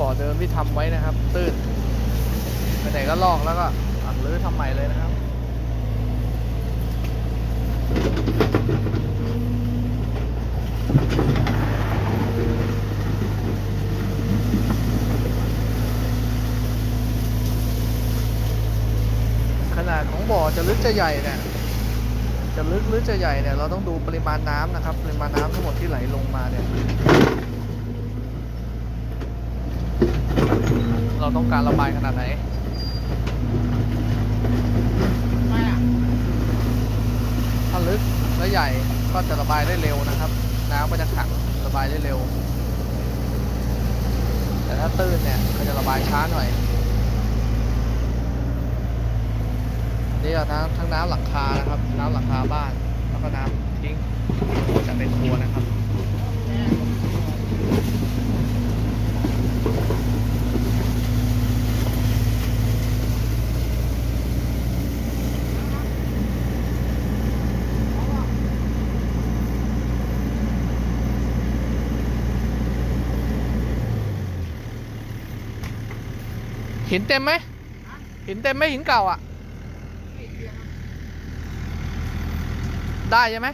บ่อเดิมที่ทำไว้นะครับ ตื้นไปไหนก็ลอกแล้วก็อัดรื้อทำใหม่เลยนะครับขนาดของบ่อจะลึกจะใหญ่เนี่ยจะลึกหรือจะใหญ่เนี่ยเราต้องดูปริมาณน้ำนะครับ ปริมาณน้ำทั้งหมดที่ไหลลงมาเนี่ย เราต้องการระบายขนาดไหนไม่อะถ้าลึกและใหญ่ก็จะระบายได้เร็วนะครับ น้ำก็จะขังระบายได้เร็ว แต่ถ้าตื้นเนี่ยก็จะระบายช้าหน่อยนี่ก็ทั้งทั้งน้ำหลังคานะครับ น้ำหลังคาบ้านแล้วก็น้ำทิ้งจากในครัวนะครับ หินเต็มไหมหินเต็มไหมหินเก่าอะ ได้ใช่ไหม